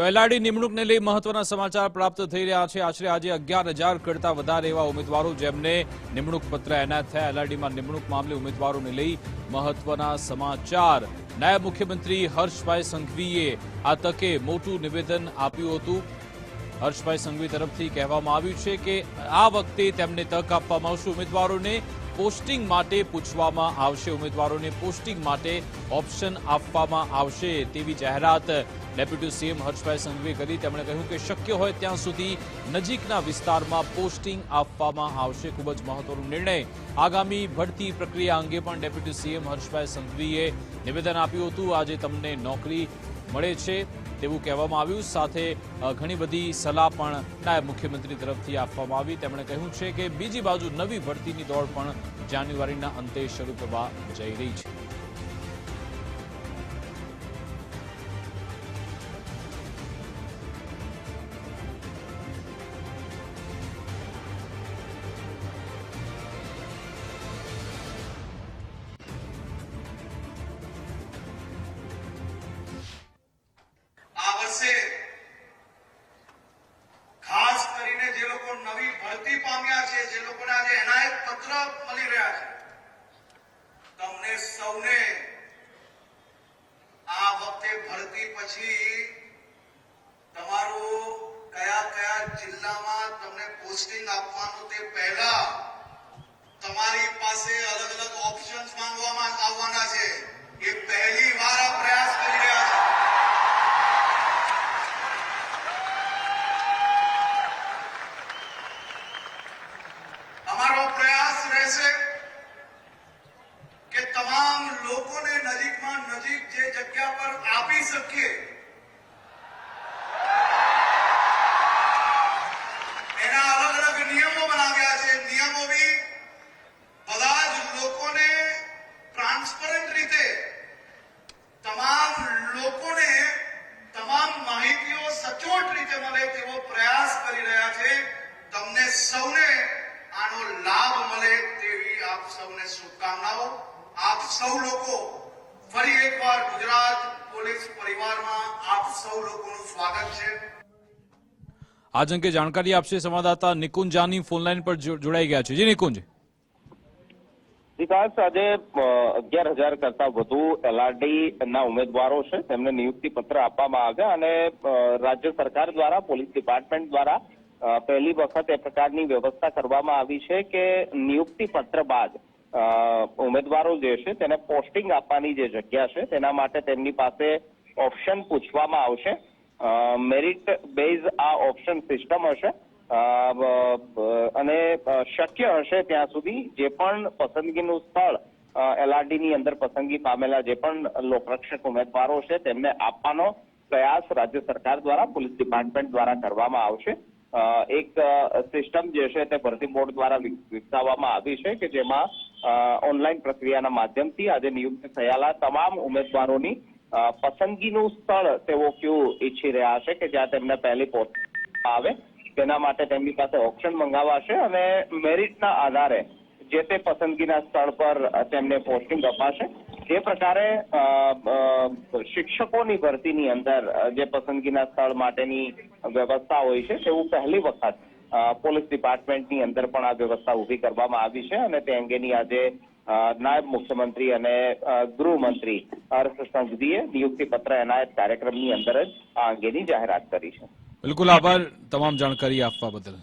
તો એલઆરડી નિમણૂકને લઈ મહત્વના સમાચાર પ્રાપ્ત થઈ રહ્યા છે. આશરે આજે અગિયાર હજાર કરતા વધારે એવા ઉમેદવારો જેમને નિમણૂક પત્ર એનાયત થયા. એલઆરડીમાં નિમણૂક મામલે ઉમેદવારોને લઈ મહત્વના સમાચાર. નાયબ મુખ્યમંત્રી હર્ષભાઈ સંઘવીએ આ તકે મોટું નિવેદન આપ્યું હતું. હર્ષભાઈ સંઘવી તરફથી કહેવામાં આવ્યું છે કે આ વખતે તેમને તક આપવામાં આવશે. ઉમેદવારોને પોસ્ટિંગ માટે પૂછવામાં આવશે. ઉમેદવારોને પોસ્ટિંગ માટે ઓપ્શન આપવામાં આવશે તેવી જાહેરાત ડેપ્યુટી સીએમ હર્ષભાઈ સંઘવીએ કરી. તેમણે કહ્યું કે શક્ય હોય ત્યાં સુધી નજીકના વિસ્તારમાં પોસ્ટિંગ આપવામાં આવશે. ખૂબ જ મહત્વનો નિર્ણય આગામી ભરતી પ્રક્રિયા અંગે પણ ડેપ્યુટી સીએમ હર્ષભાઈ સંઘવીએ નિવેદન આપ્યું હતું. આજે તમને નોકરી મળે છે. તેવું કહેવામાં આવ્યું. સાથે ઘણી બધી સલાહ પણ નાયબ મુખ્યમંત્રી તરફથી આપવામાં આવી. તેમણે કહ્યું છે કે બીજી બાજુ નવી ભરતીની દોડ પણ જાન્યુઆરીના અંતે શરૂ કરવા જઈ રહી છે. નવી ભરતી પામ્યા છે, જે લોકોને આજે એનાયત પત્ર મળી રહ્યા છે. તમને સૌને આ વખતે ભરતી પછી તમારું કયા કયા જિલ્લામાં તમને પોસ્ટિંગ આપવાનું તે પહેલા તમારી પાસે અલગ અલગ ઓપ્શન્સ માંગવામાં આવવાના રહેશે કે તમામ લોકોને નજીકમાં નજીક જે જગ્યા પર આપી શકીએ એના અલગ અલગ નિયમો બનાવ્યા છે નિયમો બી બધા જ લોકોને ટ્રાન્સપરન્ટ રીતે તમામ લોકોને તમામ માહિતીઓ સચોટ રીતે મળે તેવો પ્રયાસ કરી રહ્યા છે તમને સૌને આનો લાભ મળે તેવી આપ સૌને શુભકામનાઓ આપ સૌ લોકો ફરી એકવાર ગુજરાત પોલીસ પરિવારમાં આપ સૌ લોકોનું સ્વાગત છે. આજ અંગે જાણકારી આપશે સંવાદદાતા નિકુંજ જાની ફોનલાઈન પર જોડાઈ ગયા છે. જી નિકુંજ. વિકાસ આજે અગિયાર હજાર કરતા વધુ એલઆરડી ના ઉમેદવારો છે. તેમને નિયુક્તિ પત્ર આપવામાં આવ્યા અને રાજ્ય સરકાર દ્વારા પોલીસ ડિપાર્ટમેન્ટ દ્વારા પહેલી વખત એ પ્રકારની વ્યવસ્થા કરવામાં આવી છે કે નિયુક્તિ પત્ર બાદ ઉમેદવારો જે છે તેને પોસ્ટિંગ આપવાની જે જગ્યા છે તેના માટે તેમની પાસે ઓપ્શન પૂછવામાં આવશે. મેરિટ બેઝ આ ઓપ્શન સિસ્ટમ હશે. અને શક્ય હશે ત્યાં સુધી જે પણ પસંદગીનું સ્થળ એલઆરડીની અંદર પસંદગી પામેલા જે પણ લોકરક્ષક ઉમેદવારો છે તેમને આપવાનો પ્રયાસ રાજ્ય સરકાર દ્વારા, પોલીસ ડિપાર્ટમેન્ટ દ્વારા કરવામાં આવશે. એક સિસ્ટમ જે છે તે ભરતી બોર્ડ દ્વારા વિકસાવવામાં આવી છે કે જેમાં ઓનલાઈન પ્રક્રિયાના માધ્યમથી આજે નિયુક્ત થયેલા તમામ ઉમેદવારોની પસંદગીનું સ્થળ તેઓ કયું ઈચ્છી રહ્યા છે કે જ્યાં તેમને પહેલી પોસ્ટ આવે. તેના માટે તેમની પાસે ઓપ્શન મંગાવાશે અને મેરિટના આધારે જે તે પસંદગીના સ્થળ પર તેમને પોસ્ટિંગ અપાશે. જે પ્રકારે શિક્ષકોની ભરતીની અંદર જે પસંદગીના સ્થળ માટેની વ્યવસ્થા હોય છે તેવું પહેલી વખત પોલીસ ડિપાર્ટમેન્ટની અંદર પણ આ વ્યવસ્થા ઊભી કરવામાં આવી છે અને તે અંગેની આજે નાયબ મુખ્યમંત્રી અને ગૃહમંત્રી હર્ષ સંઘવીએ નિયુક્તિ પત્ર એનાયત કાર્યક્રમની અંદર જ આ અંગેની જાહેરાત કરી છે. બિલકુલ આભાર. તમામ જાણકારી આપવા બદલ.